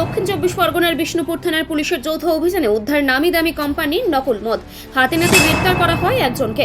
দক্ষিণ চব্বিশ পরগনার বিষ্ণুপুর থানার পুলিশের যৌথ অভিযানে উদ্ধার নামি দামি কোম্পানির নকল মদ। হাতে নাতে গ্রেপ্তার করা হয় একজনকে।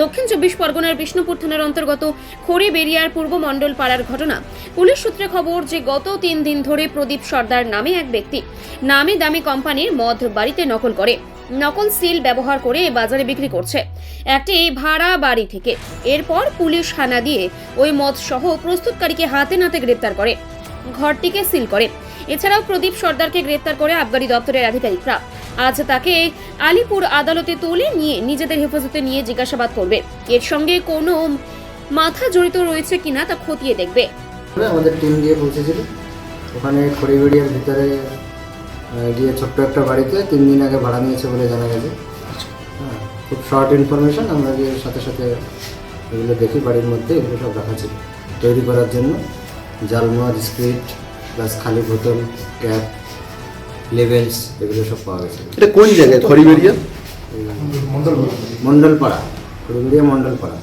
দক্ষিণ চব্বিশ পরগনার বিষ্ণুপুর থানার অন্তর্গত খড়িবেরিয়ার পূর্ব মণ্ডল পাড়ার ঘটনা। পুলিশ সূত্রে খবর যে গত তিন দিন ধরে প্রদীপ সর্দার নামে এক ব্যক্তি নামি দামি কোম্পানির মদ বাড়িতে নকল করে। নকল সিল ব্যবহার করে বাজারে বিক্রি করছে। একটি ভাড়া বাড়ি থেকে। এরপর পুলিশ হানা দিয়ে ওই মদ সহ প্রস্তুতকারীকে হাতে নাতে গ্রেপ্তার করে। ঘরটিকে সিল করে। এছাড়াও প্রদীপ সর্দারকে গ্রেপ্তার করে আবগারি দপ্তরের আধিকারিকরা। আজ তাকে আলিপুর আদালতে তুলে নিয়ে নিজেদের হেফাজতে নিয়ে জিজ্ঞাসাবাদ করবে। এর সঙ্গে কোনো মাথা জড়িত রয়েছে কিনা তা খতিয়ে দেখবে। আমাদের টিম গিয়ে পৌঁছেছিল। ওখানে খড়িবেড়িয়ার ভিতরে গিয়ে ছোট্ট একটা বাড়িতে তিন দিন আগে ভাড়া নিয়েছে বলে জানা গেছে। হ্যাঁ খুব শর্ট ইনফরমেশন আমরা গিয়ে সাথে সাথে এগুলো দেখি, বাড়ির মধ্যে এগুলো সব রাখা ছিল। তৈরি করার জন্য জালমদ স্প্রিট প্লাস খালি বোতল, ক্যাপ লেভেলস এগুলো সব পাওয়া গেছে। এটা কোন জায়গায়? খড়িবেরিয়া মণ্ডলপাড়া খড়িবেড়িয়া? মন্ডলপাড়া।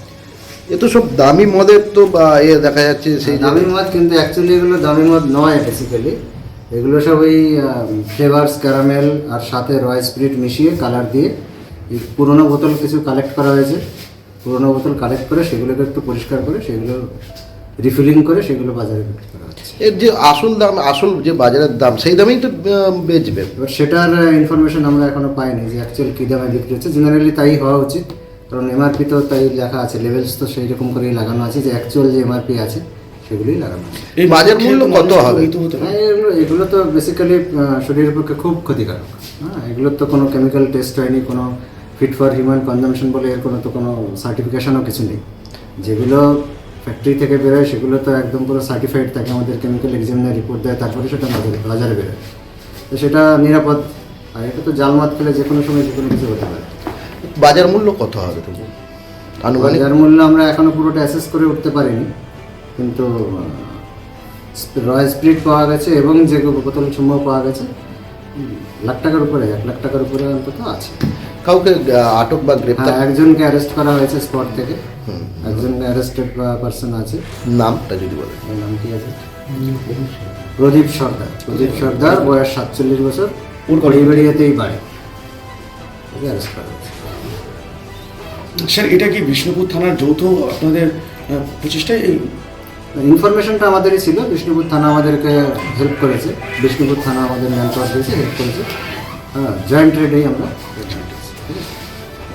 এ তো সব দামি মদের তো বা এ দেখা যাচ্ছে সেই দামি মদ কিন্তু অ্যাকচুয়ালি এগুলো দামি মদ নয় বেসিক্যালি এগুলো সব ওই ফ্লেভার্স ক্যারামেল আর সাথে রয় স্পিরিট মিশিয়ে কালার দিয়ে এই পুরোনো বোতল কিছু কালেক্ট করা হয়েছে। পুরোনো বোতল কালেক্ট করে সেগুলোকে একটু পরিষ্কার করে সেগুলো রিফিলিং করে সেগুলো বাজারে বিক্রি করা হচ্ছে। এর যে আসল দাম আসল যে বাজারের দাম সেই দামেই তো বেচবে। এবার সেটার ইনফরমেশন আমরা এখনও পাইনি যে অ্যাকচুয়াল কী দামে বিক্রি হচ্ছে। জেনারেলি তাই হওয়া উচিত। কারণ এমআরপি তো তাই লেখা আছে লেভেলস তো সেই রকম করেই লাগানো আছে যে অ্যাকচুয়াল যে এমআরপি আছে সেগুলোই লাগানো আছে। এই বাজার মূল্য কত হবে? এগুলো এগুলো তো বেসিক্যালি শরীরের পক্ষে খুব ক্ষতিকারক। হ্যাঁ এগুলোর তো কোনো কেমিক্যাল টেস্ট হয়নি কোনো ফিট ফর হিউম্যান কনজামশন বলে এর কোনো তো কোনো সার্টিফিকেশনও কিছু নেই। যেগুলো ফ্যাক্টরি থেকে বেরোয় সেগুলো তো একদম পুরো সার্টিফাইড থাকে আমাদের কেমিক্যাল এক্সামিনার রিপোর্ট দেয় তারপরে সেটা বাজারে বাজারে বেরোয়। তো সেটা নিরাপদ আর এটা তো জালমাত খেলে যে কোনো সময় যে কোনো কিছু হতে পারে। বাজার মূল্য কত হবে তবু? আনুমানিক? বাজার মূল্য আমরা এখনও পুরোটা অ্যাসেস করে উঠতে পারিনি কিন্তু রয়্যাল স্পিরিট পাওয়া গেছে এবং যে বোতল সমূহ পাওয়া গেছে লাখ টাকার উপরে এক লাখ টাকার উপরে অন্তত আছে। কাউকে আটক বা গ্রেপ্তার হ্যাঁ একজনকে অ্যারেস্ট করা হয়েছে স্পট থেকে। হুম। একজন অ্যারেস্টেড পার্সন আছে। নামটা যদি বলে নাম কি আছে? প্রদীপ সর্দার। প্রদীপ সর্দার বয়স সাতচল্লিশ বছর। বেড়িয়াতেই বাড়ি। ওকে অ্যারেস্ট করা হয়েছে। স্যার এটা কি বিষ্ণুপুর থানার যৌথ আপনাদের প্রচেষ্টায়? এই ইনফরমেশনটা আমাদেরই ছিল। বিষ্ণুপুর থানা আমাদেরকে হেল্প করেছে। বিষ্ণুপুর থানা আমাদের ম্যান পাওয়ার দিয়েছে হেল্প করেছে। হ্যাঁ জয়েন্ট রেডেই আমরা। ওকে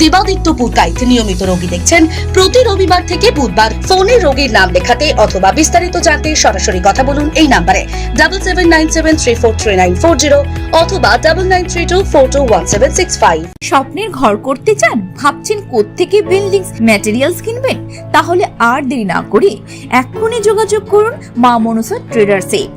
দেবাদিত্য পুরকাইত নিয়মিত রোগী দেখছেন। প্রতি রবিবার থেকে বুধবার ফোনে রোগীর নাম লেখাতে অথবা বিস্তারিত জানতে সরাসরি কথা বলুন এই নাম্বারে। Double seven nine seven three four three nine four zero অথবা double nine three two four two one seven six five স্বপ্নের ঘর করতে চান? ভাবছেন কোত্থেকে বিল্ডিংস ম্যাটেরিয়ালস কিনবেন? তাহলে আর দেরি না করে এক্ষুনি যোগাযোগ করুন মা মনসা ট্রেডার্সে